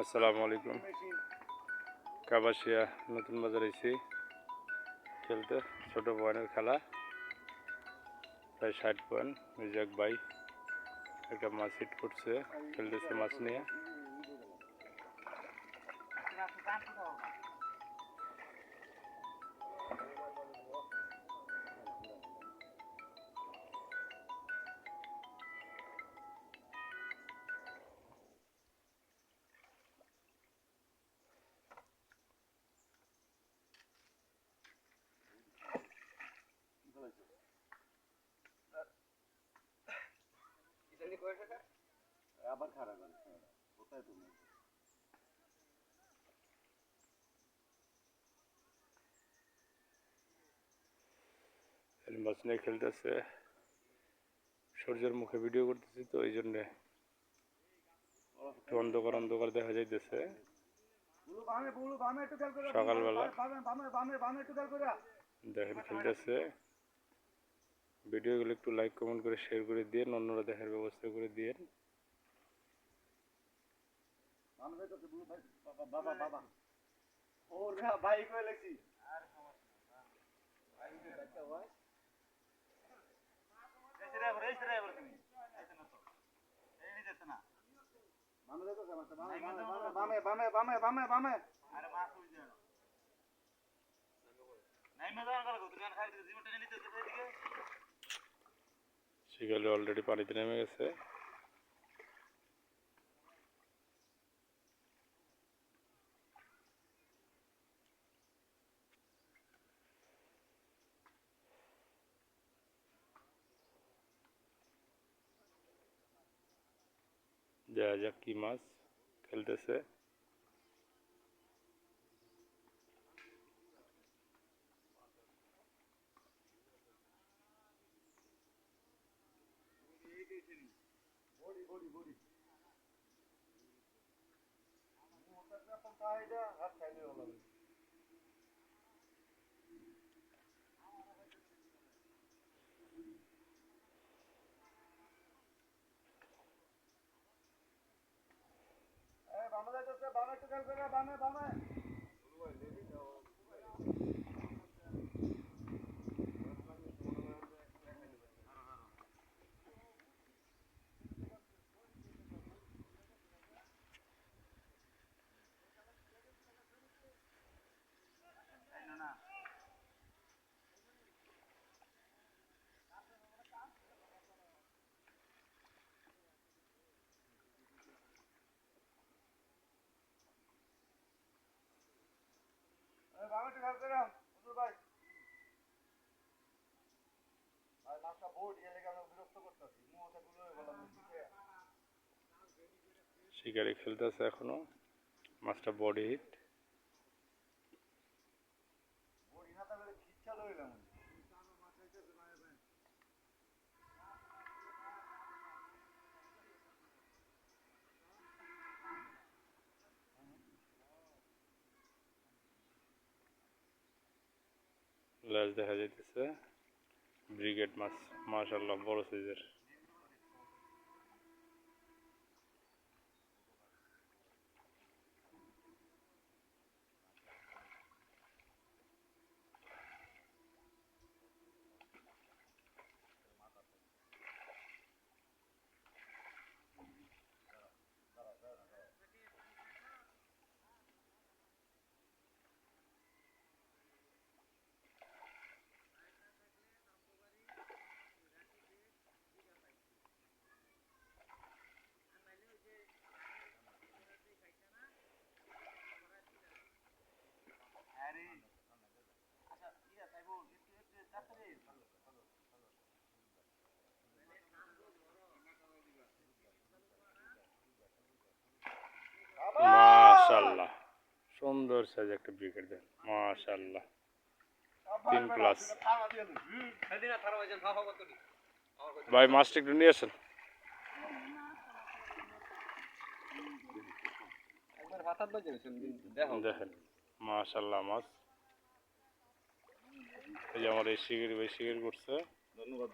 আসসালামু আলাইকুম। কাবাসিয়া নতুন বাজার এসি খেলতে ছোট পয়েন্টের খেলা। প্রায় ষাট পয়েন্ট মির্জাক বাই একটা মাছ হিট করছে, খেলতেছে মাছ নিয়ে। কোথায় তুমি? মাছ নিয়ে খেলতেছে। সূর্যের মুখে ভিডিও করতেছি তো এই জন্যে একটু অন্ধকার অন্ধকার দেখা যাইতেছে। সকালবেলা। দেখেন খেলতেছে। ভিডিওগুলো একটু লাইক কমেন্ট করে শেয়ার করে দিন অন্যরা দেখার ব্যবস্থা করে দিন বামে যাইতেছে বুলু ভাই বাবা বাবা বাবা। ওর ভাই কই লাগছি? বামে যাইতেছে মাছটা, বামে বামে বামে বামে বামে। বামে শিকালে অলরেডি পানিতে নেমে গেছে। দেখা যাক কি মাছ খেলতেছে বড়ি বড়ি বড়ি এখন খাইটা হাত খাইলে হলো এই বামে যাইতেছে বামে একটু খেয়াল করে বামে বামে এই বামে একটু খেয়াল করে হুজুর ভাই ভাই মাছটা বোর্ড গেলে আমরা বিরক্ত করতেছি মুহূর্তে গুলো হয়ে গেলাম শিকারি খেলতেছে এখনও। মাছটা বডি হিট বড়ি না তাহলে খিচ্ছা লইলাম লেজ দেখা যাইতেছে। ব্রিগেড মাছ মাশাল্লাহ বড় সাইজের। মাশাল্লাহ সুন্দর সাইজ একটা ব্রিগেড দেন। মাশাল্লাহ তিন প্লাস ভাই মাছটা একটু নিয়ে আসেন। দেখেন। মাশাল্লাহ মাছ। এই যে আমার এই শিগির এই শিগির করছে। ধন্যবাদ